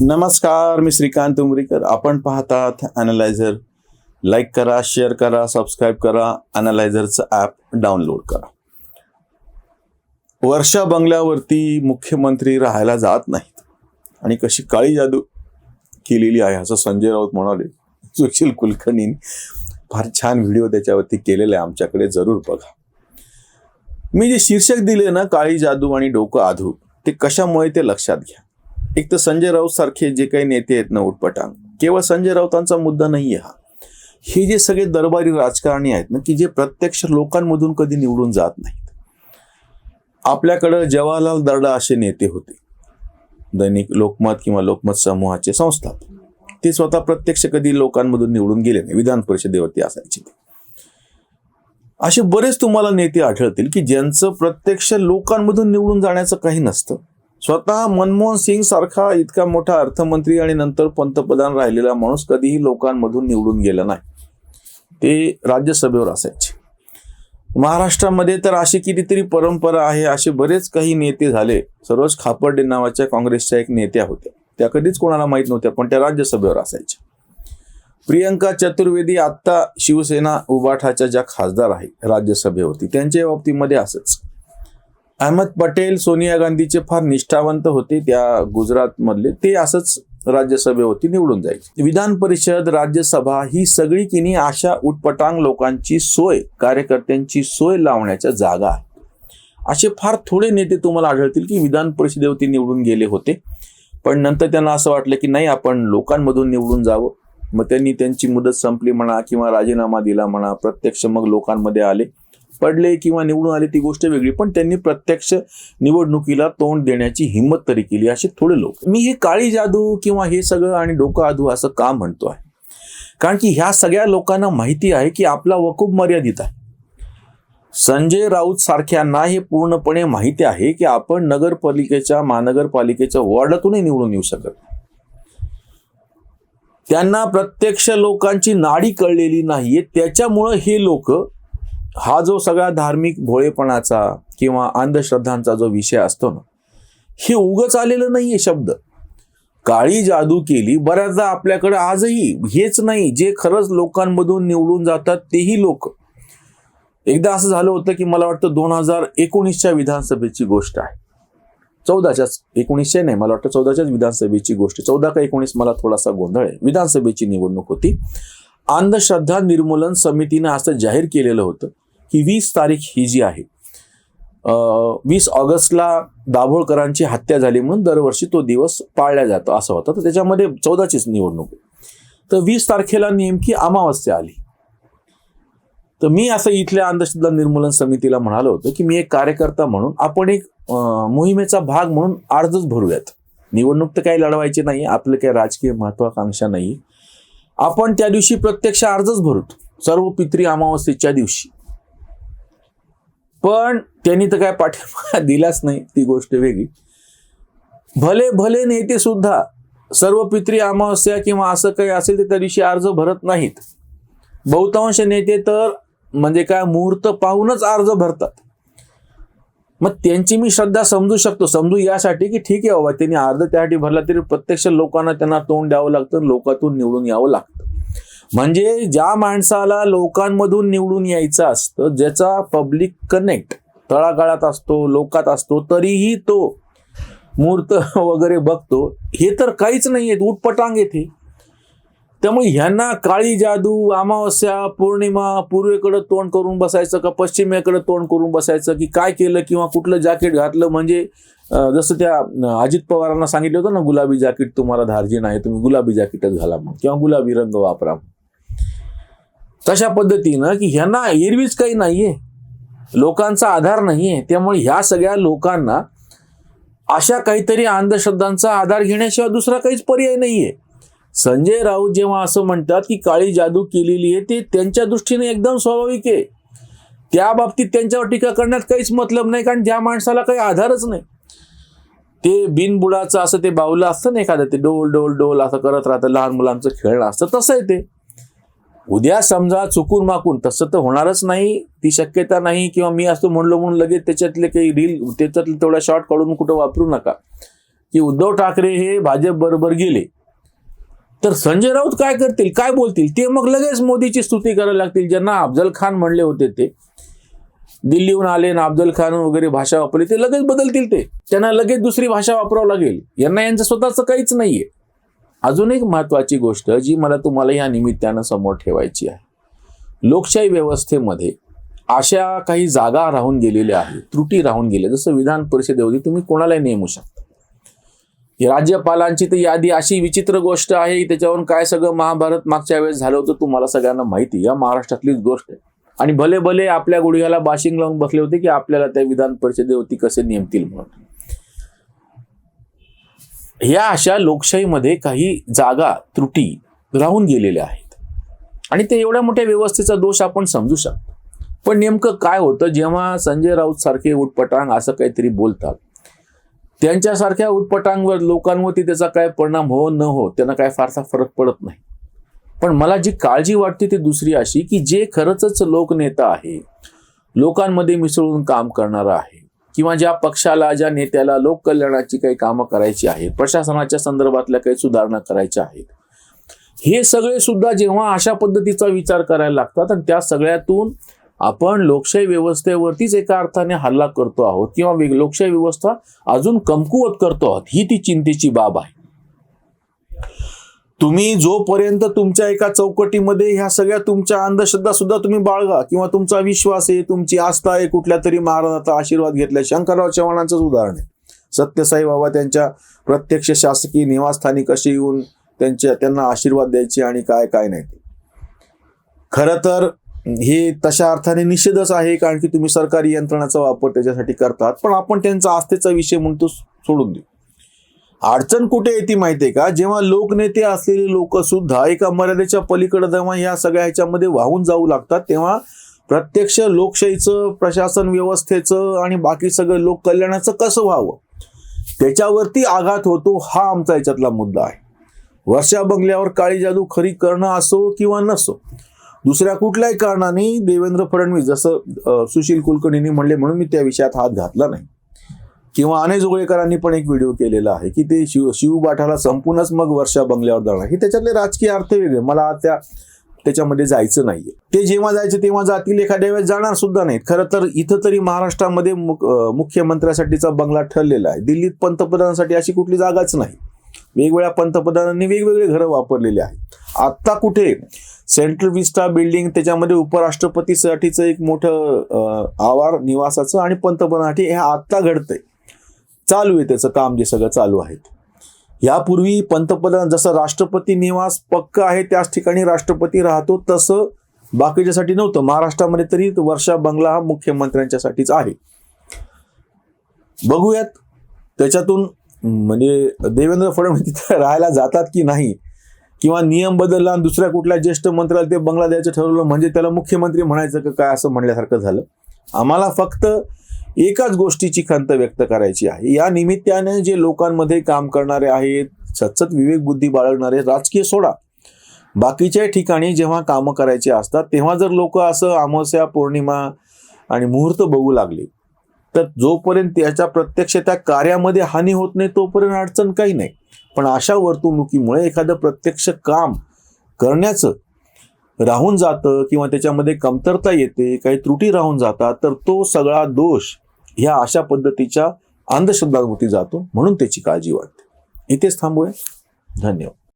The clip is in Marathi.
नमस्कार मी श्रीकांत उमरीकर. आपण पाहतात अनालायझर लाईक करा शेअर करा सबस्क्राईब करा अनालायझरचं ॲप डाउनलोड करा. वर्षा बंगल्यावरती मुख्यमंत्री राहायला जात नाहीत. आणि कशी काळी जादू केलेली आहे असं संजय राऊत म्हणाले. सुशील कुलकर्णींनी फार छान व्हिडिओ त्याच्यावरती केलेला आहे आमच्याकडे जरूर बघा. मी जे शीर्षक दिले ना काळी जादू आणि डोकं आधू ते कशामुळे ते लक्षात घ्या. एक तर संजय राऊत सारखे जे काही नेते आहेत ना उटपटांग केवळ संजय राऊतांचा मुद्दा नाही हा. हे जे सगळे दरबारी राजकारणी आहेत ना की जे प्रत्यक्ष लोकांमधून कधी निवडून जात नाहीत. आपल्याकडं जवाहरलाल दर्डा असे नेते होते. दैनिक लोकमत किंवा लोकमत समूहाचे संस्थापक ते स्वतः प्रत्यक्ष कधी लोकांमधून निवडून गेले नाही विधान परिषदेवरती असायचे ते. असे बरेच तुम्हाला नेते आढळतील की ज्यांचं प्रत्यक्ष लोकांमधून निवडून जाण्याचं काही नसतं. स्वतः मनमोहन सिंग सारखा इतका मोठा अर्थमंत्री आणि नंतर पंतप्रधान राहिलेला माणूस कधीही लोकांमधून निवडून गेला नाही. ते राज्यसभेवर असायचे. महाराष्ट्रामध्ये तर अशी कितीतरी परंपरा आहे असे बरेच काही नेते झाले. सरोज खापर्डे नावाच्या काँग्रेसच्या एक नेत्या होत्या. त्या कधीच कोणाला माहीत नव्हत्या पण त्या राज्यसभेवर असायच्या. प्रियंका चतुर्वेदी आत्ता शिवसेना उबाठाच्या ज्या खासदार आहेत राज्यसभेवरती त्यांच्या बाबतीमध्ये असंच. अहमद पटेल सोनिया गांधीचे फार निष्ठावंत होते त्या गुजरातमधले. ते असंच राज्यसभेवरती निवडून जायचे. विधान परिषद राज्यसभा ही सगळी किनी अशा उटपटांग लोकांची सोय कार्यकर्त्यांची सोय लावण्याच्या जागा आहे असे फार थोडे नेते तुम्हाला आढळतील की विधान परिषदेवरती निवडून गेले होते. पण नंतर त्यांना असं वाटलं की नाही आपण लोकांमधून निवडून जावं. मग त्यांनी त्यांची मुदत संपली म्हणा किंवा राजीनामा दिला म्हणा प्रत्यक्ष मग लोकांमध्ये आले. पडले किंवा निवडून आले ती गोष्ट वेगळी पण त्यांनी प्रत्यक्ष निवडणुकीला तोंड देण्याची हिंमत तरी केली असे थोडे लोक. मी हे काळी जादू किंवा हे सगळं आणि डोकं आदू असं का म्हणतो आहे? कारण की ह्या सगळ्या लोकांना माहिती आहे की आपला वकूब मर्यादित आहे. संजय राऊत सारख्यांना हे पूर्णपणे माहिती आहे की आपण नगरपालिकेच्या महानगरपालिकेच्या वॉर्डातूनही निवडून येऊ शकत त्यांना प्रत्यक्ष लोकांची नाडी कळलेली नाहीये. त्याच्यामुळं हे लोक हा जो सगळा धार्मिक भोळेपणाचा किंवा अंधश्रद्धांचा जो विषय असतो ना हे उगच आलेलं नाहीये शब्द. काळी जादू केली बऱ्याचदा आपल्याकडे आजही हेच नाही जे खरंच लोकांमधून निवडून जातात तेही लोक. एकदा असं झालं होतं की मला वाटतं दोन हजार एकोणीसच्या विधानसभेची गोष्ट आहे. चौदाच्याच एकोणीसशे नाही मला वाटतं चौदाच्याच विधानसभेची गोष्ट चौदा का एकोणीस मला थोडासा गोंधळ आहे. विधानसभेची निवडणूक होती. अंधश्रद्धा निर्मूलन समितीनं असं जाहीर केलेलं होतं. ही वीस तारीख ही जी आहे वीस ऑगस्टला दाभोळकरांची हत्या झाली म्हणून दरवर्षी तो दिवस पाळला जातो असं होतं. तर त्याच्यामध्ये चौदाचीच निवडणूक तर वीस तारखेला नेमकी अमावस्या आली. तर मी असं इथल्या अंधश्रद्धा निर्मूलन समितीला म्हणालो होतो की मी एक कार्यकर्ता म्हणून आपण एक मोहिमेचा भाग म्हणून अर्जच भरूयात. निवडणूक तर काही लढवायची नाही आपलं काही राजकीय महत्वाकांक्षा नाही आपण त्या दिवशी प्रत्यक्ष अर्जच भरूत. सर्व पित्री अमावस्येच्या दिवशी. पण त्यांनी तर काय पाठिंबा दिलाच नाही ती गोष्ट वेगळी. भले भले नेते सुद्धा सर्व पित्री अमावस्या किंवा असं काही असेल तर त्या दिवशी अर्ज भरत नाहीत. बहुतांश नेते तर म्हणजे काय मुहूर्त पाहूनच अर्ज भरतात. मग त्यांची मी श्रद्धा समजू शकतो समजू यासाठी की ठीक आहे बाबा त्यांनी अर्ज त्यासाठी भरला तरी प्रत्यक्ष लोकांना त्यांना तोंड द्यावं लागतं लोकातून निवडून यावं लागतं. म्हणजे ज्या माणसाला लोकांमधून निवडून यायचं असतं ज्याचा पब्लिक कनेक्ट तळागाळात असतो लोकात असतो तरीही तो मूर्त वगैरे बघतो. हे तर काहीच नाही आहेत उटपटांग येथे त्यामुळे ह्यांना काळी जादू अमावस्या पौर्णिमा पूर्वेकडे तोंड करून बसायचं का पश्चिमेकडे तोंड करून बसायचं की काय केलं किंवा कुठलं जॅकेट घातलं? म्हणजे जसं त्या अजित पवारांना सांगितलं होतं ना गुलाबी जॅकेट तुम्हाला धार्जिन आहे तुम्ही गुलाबी जॅकेटच घाला मग किंवा गुलाबी रंग वापरा तशा पद्धतीनं की ह्यांना एरवीच काही नाहीये. लोकांचा आधार नाहीये. त्यामुळे ह्या सगळ्या लोकांना अशा काहीतरी अंधश्रद्धांचा आधार घेण्याशिवाय दुसरा काहीच पर्याय नाहीये. संजय राऊत जेव्हा असं म्हणतात की काळी जादू केलेली आहे ते त्यांच्या दृष्टीने एकदम स्वाभाविक आहे. त्या बाबतीत त्यांच्यावर टीका करण्यात काहीच मतलब नाही कारण ज्या माणसाला काही आधारच नाही. ते बिनबुडाचं असं ते बावलं असतं ना एखादं ते डोल डोल डोल असं करत राहतं लहान मुलांचं खेळणं असतं तसं आहे ते. उद्या समजा चुकून माकून तसं तर होणारच नाही ती शक्यता नाही किंवा मी असं म्हणलो म्हणून लगेच त्याच्यातले काही रील त्याच्यातले तेवढा शॉर्ट काढून कुठं वापरू नका. की उद्धव ठाकरे हे भाजप बरोबर गेले. तर संजय राऊत काय करतील काय बोलतील? ते मग लगेच मोदीची स्तुती करायला लागतील. ज्यांना अफजल खान म्हणले होते ते. दिल्लीहून आले ना अफजल खान वगैरे भाषा वापरली ते लगेच बदलतील ते. त्यांना लगेच दुसरी भाषा वापरावं लागेल. यांना यांचं स्वतःचं काहीच नाहीये. अजून एक महत्वाची गोष्ट जी मला तुम्हाला या निमित्तानं समोर ठेवायची आहे. लोकशाही व्यवस्थेमध्ये अशा काही जागा राहून गेलेल्या आहेत त्रुटी राहून गेल्या. जसं विधान परिषदेवरती तुम्ही कोणालाही नेमू शकता. राज्यपालांची तर यादी अशी विचित्र गोष्ट आहे त्याच्यावरून काय सगळं महाभारत मागच्या वेळेस झालं होतं तुम्हाला सगळ्यांना माहिती या महाराष्ट्रातलीच गोष्ट आहे. आणि भले भले आपल्या गुडघ्याला बाशिंग लावून बसले होते की आपल्याला त्या विधान परिषदेवरती कसे नेमतील म्हणून. ह्या अशा लोकशाहीमध्ये काही जागा त्रुटी राहून गेलेल्या आहेत. आणि ते एवढ्या मोठ्या व्यवस्थेचा दोष आपण समजू शकतो. पण नेमकं काय होतं? जेव्हा संजय राऊत सारखे उटपटांग असं काहीतरी बोलतात त्यांच्यासारख्या उटपटांगवर लोकांवरती त्याचा काय परिणाम हो न हो त्यांना काय फारसा फरक पडत नाही. पण मला जी काळजी वाटते ती दुसरी अशी की जे खरंच लोकनेता आहे लोकांमध्ये मिसळून काम करणारा आहे किंवा ज्या पक्षाला ज्या नेत्याला लोक कल्याणाची काही कामं करायची आहेत प्रशासनाच्या संदर्भातल्या काही सुधारणा करायच्या आहेत हे सगळे सुद्धा जेव्हा अशा पद्धतीचा विचार करायला लागतात आणि त्या सगळ्यातून आपण लोकशाही व्यवस्थेवरतीच एका अर्थाने हल्ला करतो आहोत किंवा लोकशाही व्यवस्था अजून कमकुवत करतो आहोत ही ती चिंतेची बाब आहे. तुम्ही जोपर्यंत तुमच्या एका चौकटीमध्ये ह्या सगळ्या तुमच्या अंधश्रद्धा सुद्धा तुम्ही बाळगा किंवा तुमचा विश्वास आहे तुमची आस्था आहे कुठल्या तरी महाराजाचा आशीर्वाद घेतलाय शंकरराव चव्हाणांचंच उदाहरण आहे. सत्यसाई बाबा त्यांच्या प्रत्यक्ष शासकीय निवासस्थानी कसे येऊन त्यांच्या त्यांना आशीर्वाद द्यायचे आणि काय काय नाही ते. खरं तर हे तशा अर्थाने निषेधच आहे कारण की तुम्ही सरकारी यंत्रणाचा वापर त्याच्यासाठी करतात पण आपण त्यांचा आस्थेचा विषय म्हणून तो सोडून देऊ. अडचण कुठे येते माहितीये का? जेव्हा लोकनेते असलेले लोक सुद्धा एका मर्यादेच्या पलीकडे जेव्हा या सगळ्या ह्याच्यामध्ये वाहून जाऊ लागतात तेव्हा प्रत्यक्ष लोकशाहीचं प्रशासन व्यवस्थेचं आणि बाकी सगळं लोक कल्याणाचं कसं व्हावं? त्याच्यावरती आघात होतो हा आमचा याच्यातला मुद्दा आहे. वर्षा बंगल्यावर काळी जादू खरी करणं असो किंवा नसो दुसऱ्या कुठल्याही कारणाने देवेंद्र फडणवीस जसं सुशील कुलकर्णींनी म्हणले म्हणून मी त्या विषयात हात घातला नाही. किंवा अनय जोगळेकरांनी पण एक व्हिडिओ केलेला आहे की ते शिव शिवबाठाला संपूर्णच मग वर्षा बंगल्यावर जाणार. हे त्याच्यातले राजकीय अर्थ वेगळे. मला त्या त्याच्यामध्ये जायचं नाहीये. ते जेव्हा जायचं तेव्हा जातील एखाद्या वेळेस जाणार सुद्धा नाहीत. खरं तर इथं तरी महाराष्ट्रामध्ये मुख्यमंत्र्यासाठीचा बंगला ठरलेला आहे. दिल्लीत पंतप्रधानासाठी अशी कुठली जागाच नाही. वेगवेगळ्या पंतप्रधानांनी वेगवेगळे घरं वापरलेले आहेत. आत्ता कुठे सेंट्रल विस्टा बिल्डिंग त्याच्यामध्ये उपराष्ट्रपतीसाठीचं एक मोठं आवार निवासाचं आणि पंतप्रधानासाठी हे आत्ता घडतंय. चालू आहे त्याचं काम जे सगळं चालू आहे. यापूर्वी पंतप्रधान जसं राष्ट्रपती निवास पक्क आहे त्याच ठिकाणी राष्ट्रपती राहतो तसं बाकीच्यासाठी नव्हतं. महाराष्ट्रामध्ये तरी वर्षा बंगला हा मुख्यमंत्र्यांच्यासाठीच आहे. बघूयात त्याच्यातून म्हणजे देवेंद्र फडणवीस तिथे राहायला जातात की नाही किंवा नियम बदलला आणि दुसऱ्या कुठल्या ज्येष्ठ मंत्र्याला ते बंगला द्यायचं ठरवलं म्हणजे त्याला मुख्यमंत्री म्हणायचं का काय असं म्हणल्यासारखं झालं. आम्हाला फक्त एकाच गोष्टीची खंत व्यक्त करायची आहे. या निमित्ताने जे लोकांमध्ये काम करणारे आहेत सतत विवेक बुद्धी बाळगणारे राजकीय सोडा. बाकीच्या ठिकाणी जेव्हा कामं करायची असतात तेव्हा जर लोक असं अमावस्या पौर्णिमा आणि मुहूर्त बघू लागले तर जोपर्यंत त्याच्या प्रत्यक्ष त्या कार्यामध्ये हानी होत नाही तोपर्यंत अडचण काही नाही. पण अशा वर्तणुकीमुळे एखादं प्रत्यक्ष काम करण्याचं राहून जातं किंवा त्याच्यामध्ये कमतरता येते काही त्रुटी राहून जातात तर तो सगळा दोष ह्या अशा पद्धतीच्या अंधश्रद्धाभोवती जातो म्हणून त्याची काळजी वाटते इथेच थांबूया. धन्यवाद.